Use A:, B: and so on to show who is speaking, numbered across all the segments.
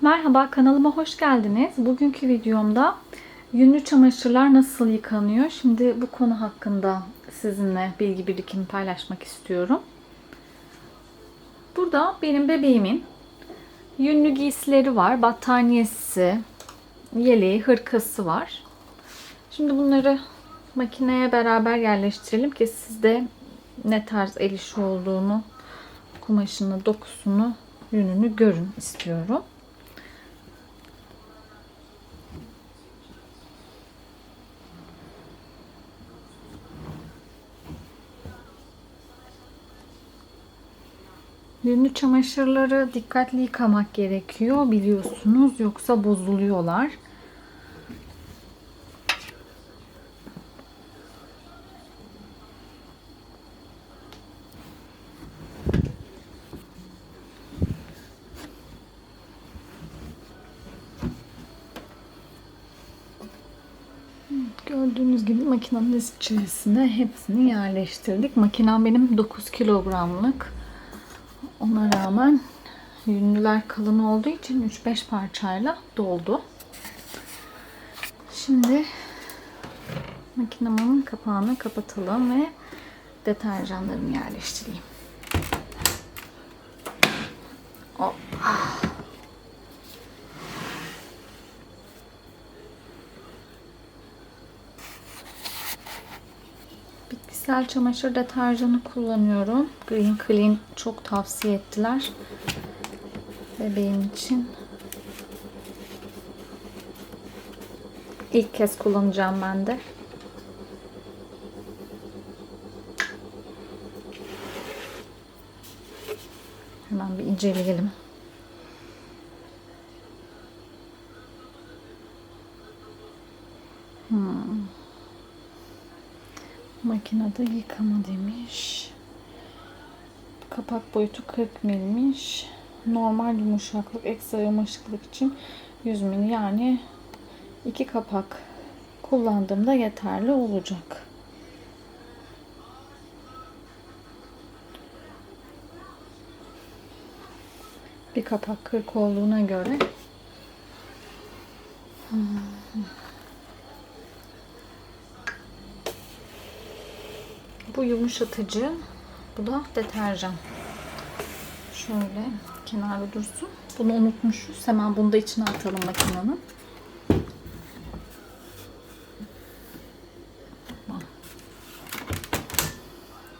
A: Merhaba kanalıma hoş geldiniz. Bugünkü videomda yünlü çamaşırlar nasıl yıkanıyor? Şimdi bu konu hakkında sizinle bilgi birikimi paylaşmak istiyorum. Burada benim bebeğimin yünlü giysileri var. Battaniyesi, yeleği, hırkası var. Şimdi bunları makineye beraber yerleştirelim ki siz de ne tarz el işi olduğunu, kumaşını, dokusunu, yününü görün istiyorum. Yünlü çamaşırları dikkatli yıkamak gerekiyor biliyorsunuz yoksa bozuluyorlar. Gördüğünüz gibi makinenin içerisine hepsini yerleştirdik. Makinem benim 9 kilogramlık. Ona rağmen yünlüler kalın olduğu için 3-5 parçayla doldu. Şimdi makinemin kapağını kapatalım ve deterjanlarımı yerleştireyim. Bitkisel çamaşır deterjanı kullanıyorum. Green Clean çok tavsiye ettiler. Bebeğim için. İlk kez kullanacağım ben de. Hemen bir inceleyelim. Hmm. Makinede yıkama demiş. Kapak boyutu 40 milmiş. Normal yumuşaklık, ekstra yumuşaklık için 100 mil. Yani iki kapak kullandığımda yeterli olacak. Bir kapak 40 olduğuna göre Bu yumuşatıcı. Bu da deterjan. Şöyle kenarda dursun. Bunu unutmuşuz. Hemen bunu da içine atalım makinenin.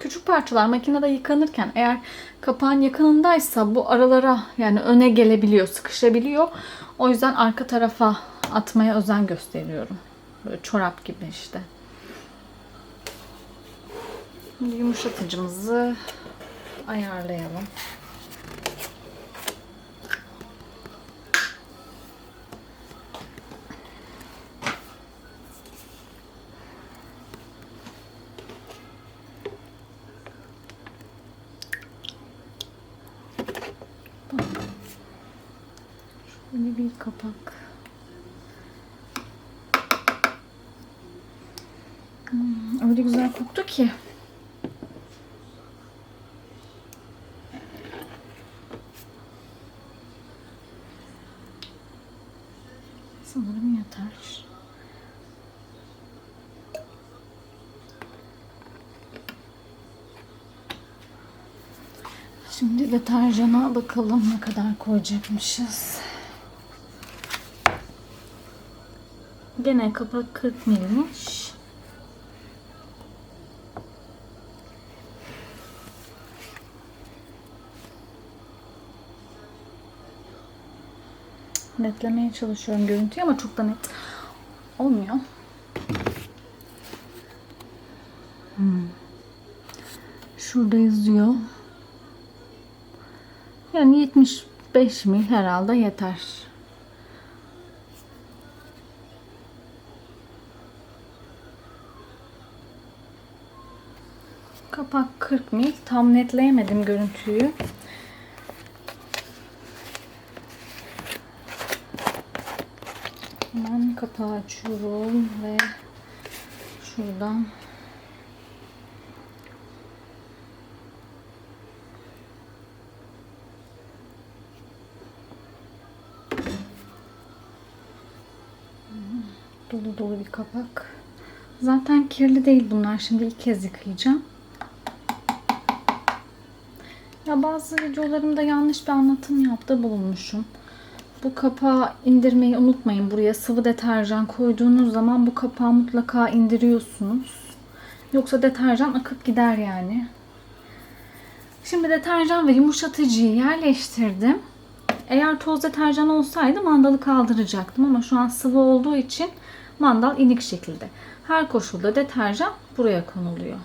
A: Küçük parçalar makinede yıkanırken eğer kapağın yakınındaysa bu aralara yani öne gelebiliyor, sıkışabiliyor. O yüzden arka tarafa atmaya özen gösteriyorum. Böyle çorap gibi işte. Şimdi yumuşatıcımızı ayarlayalım. Şöyle bir kapak. Hmm, öyle güzel koktu ki. Sanırım yeter. Şimdi deterjana bakalım ne kadar koyacakmışız. Gene kapak 40 milmiş. Netlemeye çalışıyorum görüntüyü ama çok da net olmuyor. Hmm. Şurada yazıyor. Yani 75 mil herhalde yeter. Kapak 40 mil. Tam netleyemedim görüntüyü. kapağı açıyorum ve şuradan dolu dolu bir kapak. Zaten kirli değil bunlar. Şimdi ilk kez yıkayacağım. Ya bazı videolarımda yanlış bir anlatım yaptı bulunmuşum. Bu kapağı indirmeyi unutmayın. Buraya sıvı deterjan koyduğunuz zaman bu kapağı mutlaka indiriyorsunuz. Yoksa deterjan akıp gider yani. Şimdi deterjan ve yumuşatıcıyı yerleştirdim. Eğer toz deterjan olsaydı mandalı kaldıracaktım ama şu an sıvı olduğu için mandal inik şekilde. Her koşulda deterjan buraya konuluyor.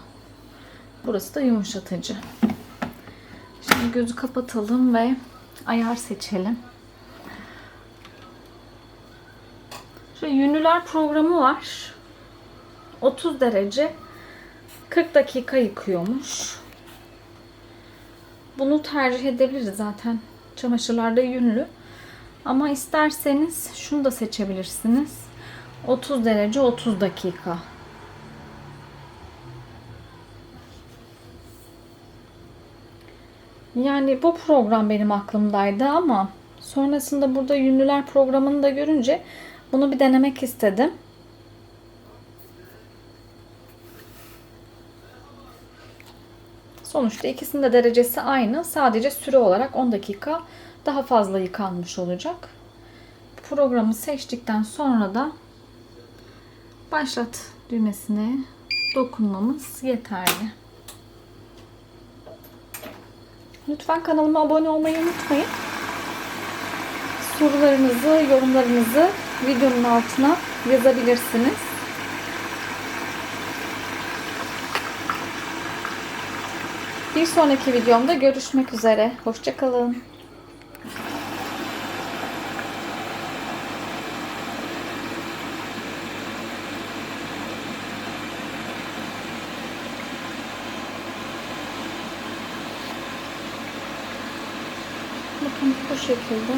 A: Burası da yumuşatıcı. Şimdi gözü kapatalım ve ayar seçelim. Yünlüler programı var. 30 derece 40 dakika yıkıyormuş. Bunu tercih edebiliriz zaten. Çamaşırlarda yünlü. Ama isterseniz şunu da seçebilirsiniz. 30 derece 30 dakika. Yani bu program benim aklımdaydı ama sonrasında burada yünlüler programını da görünce bunu bir denemek istedim. Sonuçta ikisinin de derecesi aynı. Sadece süre olarak 10 dakika daha fazla yıkanmış olacak. Programı seçtikten sonra da başlat düğmesine dokunmamız yeterli. Lütfen kanalıma abone olmayı unutmayın. Sorularınızı, yorumlarınızı videonun altına yazabilirsiniz. Bir sonraki videomda görüşmek üzere. Hoşçakalın. Bakın bu şekilde